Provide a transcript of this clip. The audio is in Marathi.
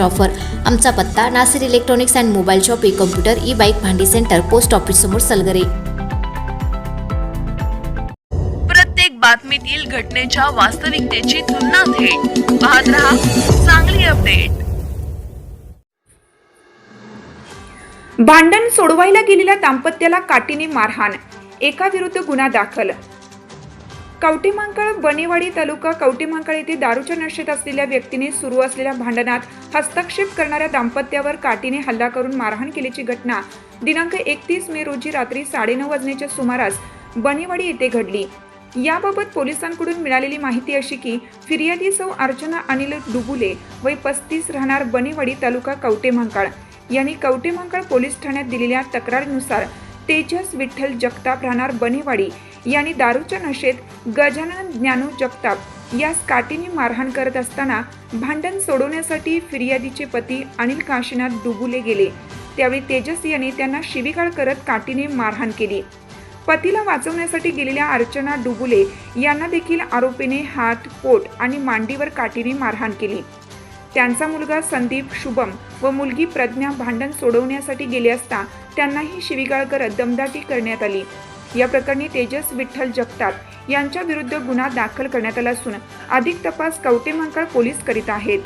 ऑफर आमचा पत्ता Nasir electronics and mobile shop e computer e bike भांडी सेंटर पोस्ट ऑफिस समोर सलगरे. प्रत्येक बातमीतील घटनेच्या वास्तविकतेची तुलना थेट. पाहत रहा चांगली अपडेट भांडण सोडवायला गेलेल्या दाम्पत्याला काठीने मारहाण. एका विरुद्ध गुन्हा दाखल. कवटीमांकळ बनेवाडी तालुका कवटीमांकळ येथे दारूच्या नशेत असलेल्या व्यक्तीने सुरू असलेल्या भांडणात हस्तक्षेप करणाऱ्या दाम्पत्यावर काठीने हल्ला करून मारहाण केल्याची घटना दिनांक एकतीस मे रोजी रात्री साडेनऊ वाजण्याच्या सुमारास बनेवाडी येथे घडली. याबाबत पोलिसांकडून मिळालेली माहिती अशी की फिर्यादी सौ अर्चना अनिल डुबुले वय पस्तीस राहणार बनेवाडी तालुका कवटेमांकाळ. यांनी कवटेमांकाळ पोलीस ठाण्यात दिलेल्या तक्रारीनुसार तेजस विठ्ठल जगताप राहणार बनेवाडी यांनी दारूच्या नशेत गजानन ज्ञानू जगताप यास काठीने मारहाण करत असताना भांडण सोडवण्यासाठी फिर्यादीचे पती अनिल काशीनाथ डुबुले गेले. त्यावेळी तेजस यांनी त्यांना शिवीगाळ करत काठीने मारहाण केली. पतीला वाचवण्यासाठी गेलेल्या अर्चना डुबुले यांना देखील आरोपीने हात पोट आणि मांडीवर काठीने मारहाण केली. त्यांचा मुलगा संदीप शुभम व मुलगी प्रज्ञा भांडण सोडवण्यासाठी गेले असता त्यांनाही शिवीगाळ करत दमदाटी करण्यात आली. या प्रकरणी तेजस विठ्ठल जगताप यांच्या विरुद्ध गुन्हा दाखल करण्यात आला असून अधिक तपास कवटेमंकाळ पोलीस करीत आहेत.